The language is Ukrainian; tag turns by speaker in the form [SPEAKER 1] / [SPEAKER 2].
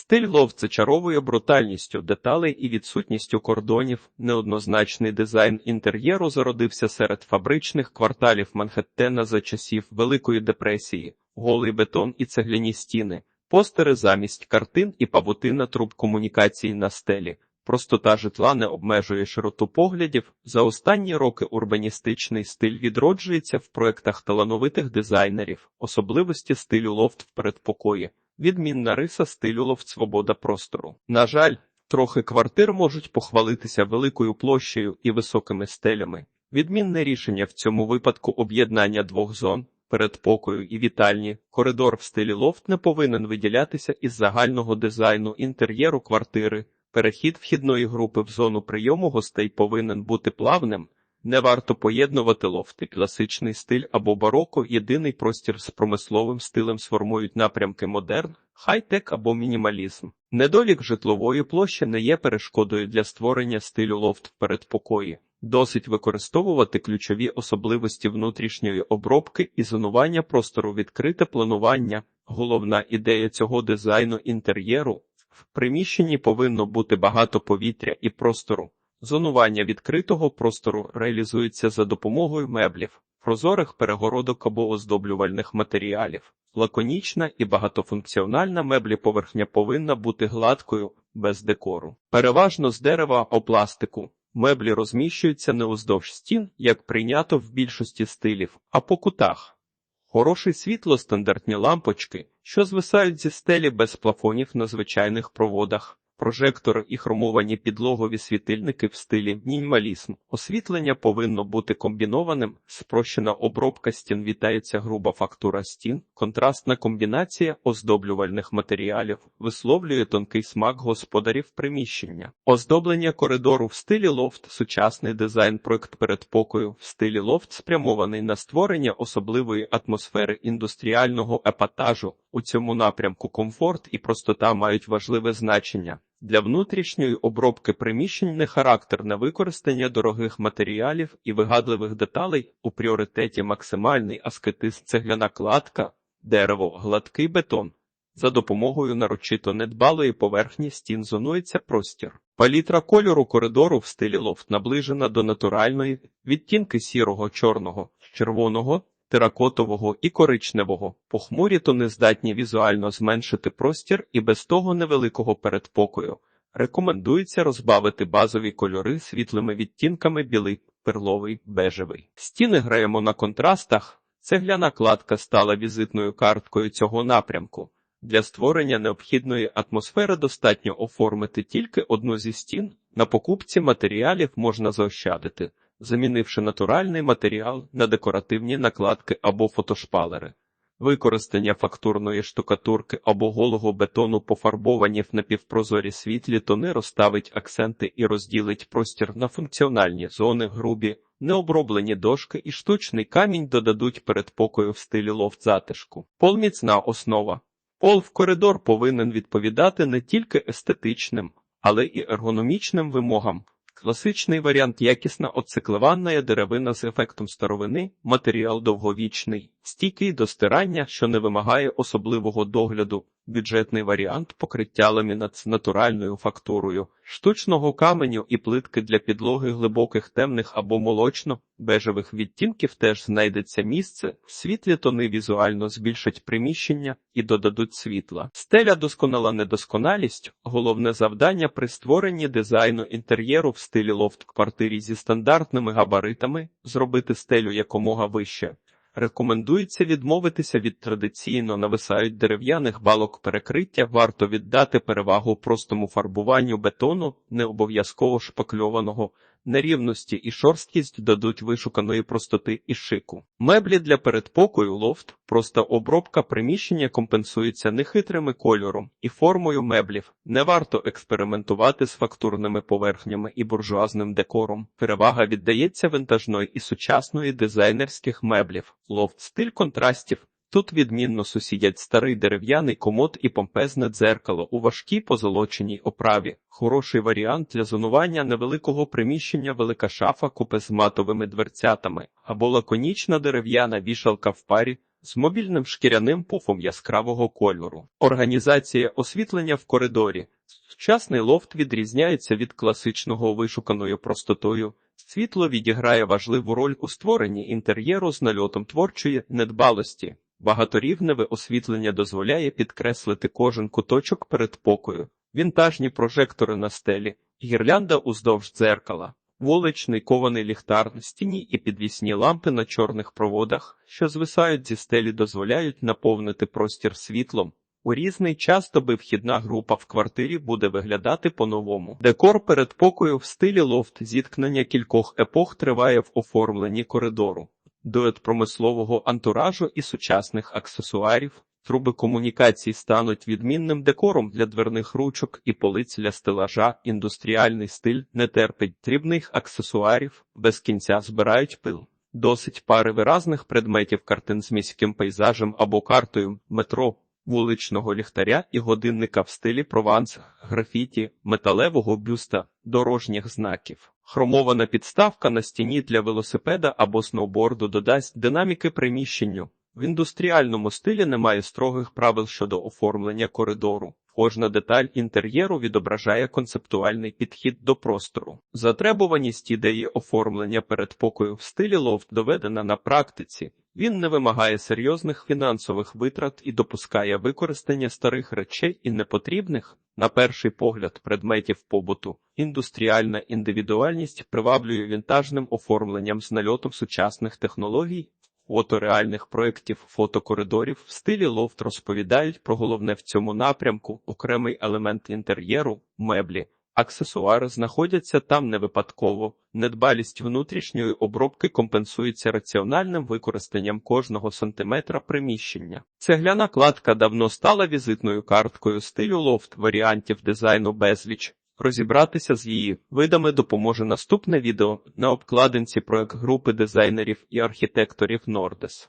[SPEAKER 1] Стиль лофт зачаровує брутальністю деталей і відсутністю кордонів. Неоднозначний дизайн інтер'єру зародився серед фабричних кварталів Манхеттена за часів Великої депресії, голий бетон і цегляні стіни, постери замість картин і павутина труб комунікації на стелі. Простота житла не обмежує широту поглядів. За останні роки урбаністичний стиль відроджується в проектах талановитих дизайнерів, особливості стилю лофт в передпокої. Відмінна риса стилю лофт свобода простору. На жаль, трохи квартир можуть похвалитися великою площею і високими стелями. Відмінне рішення в цьому випадку об'єднання двох зон передпокою і вітальні. Коридор в стилі лофт не повинен виділятися із загального дизайну інтер'єру квартири. Перехід вхідної групи в зону прийому гостей повинен бути плавним. Не варто поєднувати лофти, класичний стиль або бароко, єдиний простір з промисловим стилем сформують напрямки модерн, хай-тек або мінімалізм. Недолік житлової площі не є перешкодою для створення стилю лофт в передпокої. Досить використовувати ключові особливості внутрішньої обробки і зонування простору відкрите планування. Головна ідея цього дизайну інтер'єру в приміщенні повинно бути багато повітря і простору. Зонування відкритого простору реалізується за допомогою меблів, прозорих перегородок або оздоблювальних матеріалів. Лаконічна і багатофункціональна меблі поверхня повинна бути гладкою, без декору. Переважно з дерева або пластику. Меблі розміщуються не уздовж стін, як прийнято в більшості стилів, а по кутах. Хороший світло стандартні лампочки, що звисають зі стелі без плафонів на звичайних проводах. Прожектори і хромовані підлогові світильники в стилі мінімалізм. Освітлення повинно бути комбінованим, спрощена обробка стін вітається груба фактура стін, контрастна комбінація оздоблювальних матеріалів висловлює тонкий смак господарів приміщення. Оздоблення коридору в стилі лофт, сучасний дизайн проект передпокою в стилі лофт спрямований на створення особливої атмосфери індустріального епатажу. У цьому напрямку комфорт і простота мають важливе значення. Для внутрішньої обробки приміщень не характерне використання дорогих матеріалів і вигадливих деталей у пріоритеті максимальний аскетизм цегляна кладка, дерево, гладкий бетон. За допомогою нарочито недбалої поверхні стін зонується простір. Палітра кольору коридору в стилі лофт наближена до натуральної відтінки сірого, чорного, червоного, теракотового і коричневого. Похмурі то не здатні візуально зменшити простір і без того невеликого передпокою. Рекомендується розбавити базові кольори світлими відтінками білий, перловий, бежевий. Стіни граємо на контрастах. Цегляна кладка стала візитною карткою цього напрямку. Для створення необхідної атмосфери достатньо оформити тільки одну зі стін. На покупці матеріалів можна заощадити замінивши натуральний матеріал на декоративні накладки або фотошпалери. Використання фактурної штукатурки або голого бетону пофарбовані в напівпрозорі світлі тони розставить акценти і розділить простір на функціональні зони грубі, необроблені дошки і штучний камінь додадуть передпокою в стилі лофт затишку. Пол міцна основа. Пол в коридор повинен відповідати не тільки естетичним, але і ергономічним вимогам. Класичний варіант якісна оциклеванна деревина з ефектом старовини, матеріал довговічний, стійкий до стирання, що не вимагає особливого догляду, бюджетний варіант покриття ламінат з натуральною фактурою, штучного каменю і плитки для підлоги глибоких темних або молочно-бежевих відтінків теж знайдеться місце, світлі тони візуально збільшать приміщення і додадуть світла. Стеля досконала недосконалість, головне завдання при створенні дизайну інтер'єру в стилі лофт квартирі зі стандартними габаритами, зробити стелю якомога вище. Рекомендується відмовитися від традиційно нависають дерев'яних балок перекриття, варто віддати перевагу простому фарбуванню бетону, не обов'язково шпакльованого, нерівності і шорсткість дадуть вишуканої простоти і шику. Меблі для передпокою лофт, проста обробка приміщення компенсується нехитрими кольором і формою меблів. Не варто експериментувати з фактурними поверхнями і буржуазним декором. Перевага віддається винтажної і сучасної дизайнерських меблів, лофт стиль контрастів. Тут відмінно сусідять старий дерев'яний комод і помпезне дзеркало у важкій позолоченій оправі. Хороший варіант для зонування невеликого приміщення велика шафа купе з матовими дверцятами або лаконічна дерев'яна вішалка в парі з мобільним шкіряним пуфом яскравого кольору. Організація освітлення в коридорі. Сучасний лофт відрізняється від класичного вишуканою простотою. Світло відіграє важливу роль у створенні інтер'єру з нальотом творчої недбалості. Багаторівневе освітлення дозволяє підкреслити кожен куточок передпокою, вінтажні прожектори на стелі, гірлянда уздовж дзеркала, вуличний кований ліхтар на стіні і підвісні лампи на чорних проводах, що звисають зі стелі, дозволяють наповнити простір світлом. У різний час доби вхідна група в квартирі буде виглядати по-новому. Декор передпокою в стилі лофт зіткнення кількох епох триває в оформленні коридору. Дует промислового антуражу і сучасних аксесуарів. Труби комунікацій стануть відмінним декором для дверних ручок і полиць для стелажа. Індустріальний стиль не терпить дрібних аксесуарів, без кінця збирають пил. Досить пари виразних предметів картин з міським пейзажем або картою метро, вуличного ліхтаря і годинника в стилі прованс, графіті, металевого бюста, дорожніх знаків. Хромована підставка на стіні для велосипеда або сноуборду додасть динаміки приміщенню. В індустріальному стилі немає строгих правил щодо оформлення коридору. Кожна деталь інтер'єру відображає концептуальний підхід до простору. Затребуваність ідеї оформлення передпокою в стилі лофт доведена на практиці. Він не вимагає серйозних фінансових витрат і допускає використання старих речей і непотрібних, на перший погляд, предметів побуту. Індустріальна індивідуальність приваблює вінтажним оформленням з нальотом сучасних технологій. фотореальних проєктів фотокоридорів в стилі лофт розповідають про головне в цьому напрямку, окремий елемент інтер'єру, меблі. Аксесуари знаходяться там не випадково. Недбалість внутрішньої обробки компенсується раціональним використанням кожного сантиметра приміщення. Цегляна кладка давно стала візитною карткою стилю лофт варіантів дизайну безліч. Розібратися з її видами допоможе наступне відео на обкладинці проект групи дизайнерів і архітекторів Нордес.